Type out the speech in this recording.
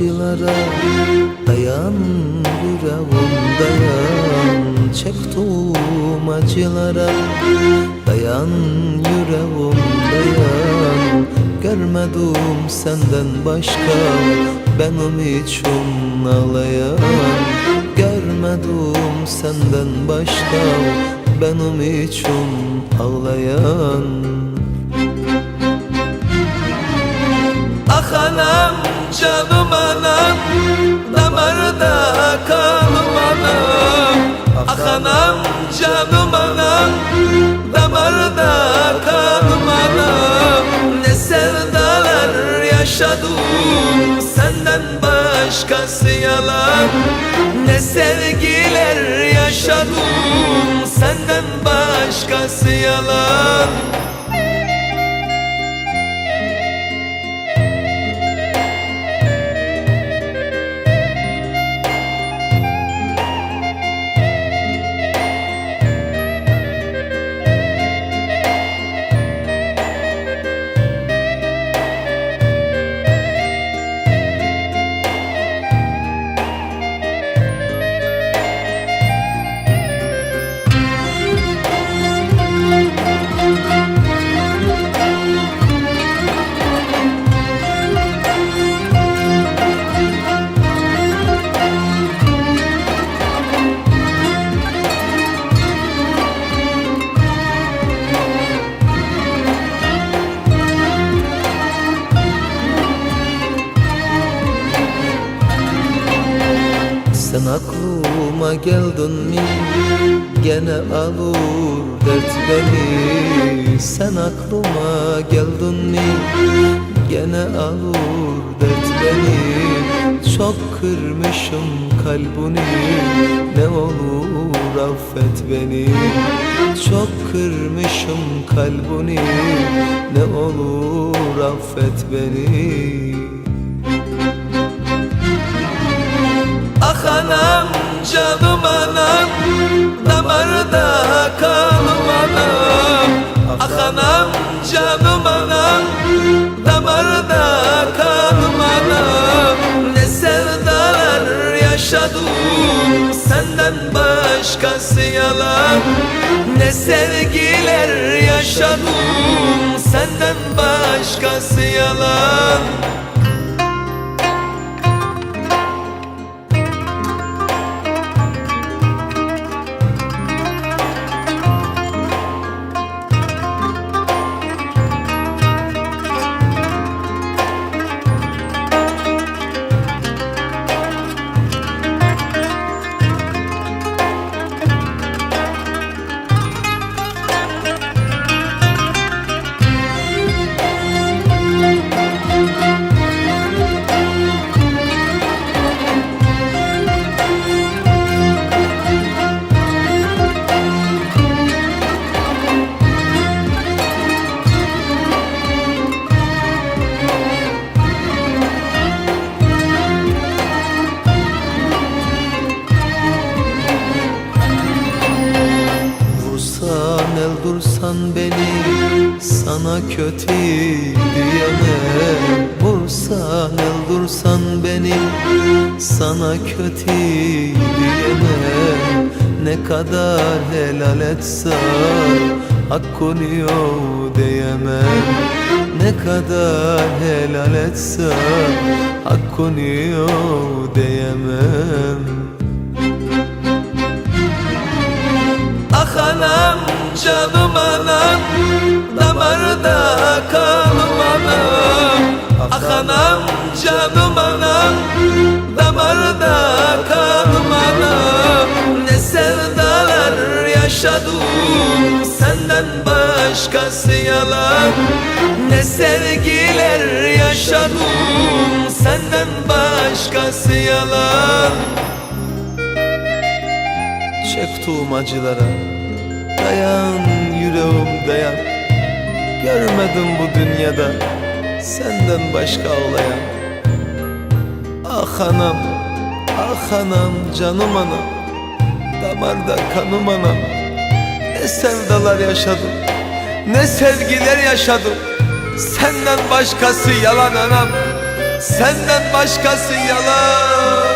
acılara Dayan yüreğim dayan Çektim acılara Dayan yüreğim dayan Görmedim senden başka Benim için ağlayan Görmedim senden başka Benim için ağlayan anam canım anam Damarda kanım anam Ah anam canım anam Damarda kanım anam Ne sevdalar yaşadım Senden başkası yalan. Ne sevgiler yaşadım Senden başkası yalan aklıma geldin mi? Gene alır dert beni. Sen aklıma geldin mi? Gene alır dert beni. Çok kırmışım kalbini. Ne olur affet beni. Çok kırmışım kalbini. Ne olur affet beni anam canım anam Damarda kanım anam. Ah anam canım anam Damarda kanım anam. Ne sevdalar yaşadım Senden başkası yalan. Ne sevgiler yaşadım Senden başkası yalan Vursan beni sana kötü diyemem Vursan öldürsen beni sana kötü diyemem Ne kadar helal etsen hakkını yok diyemem. Ne kadar helal etsen hakkını yok diyemem anam canım anam Damarda kanım anam Ah anam canım anam Damarda kanım anam Ne sevdalar yaşadım Senden başkası yalan. Ne sevgiler yaşadım Senden başkası yalan. Çektiğim acılara Dayan yüreğim dayan. Görmedim bu dünyada Senden başka ağlayan. Ah anam Ah anam canım anam Damarda kanım anam. Ne sevdalar yaşadım Ne sevgiler yaşadım. Senden başkası yalan anam Senden başkası yalan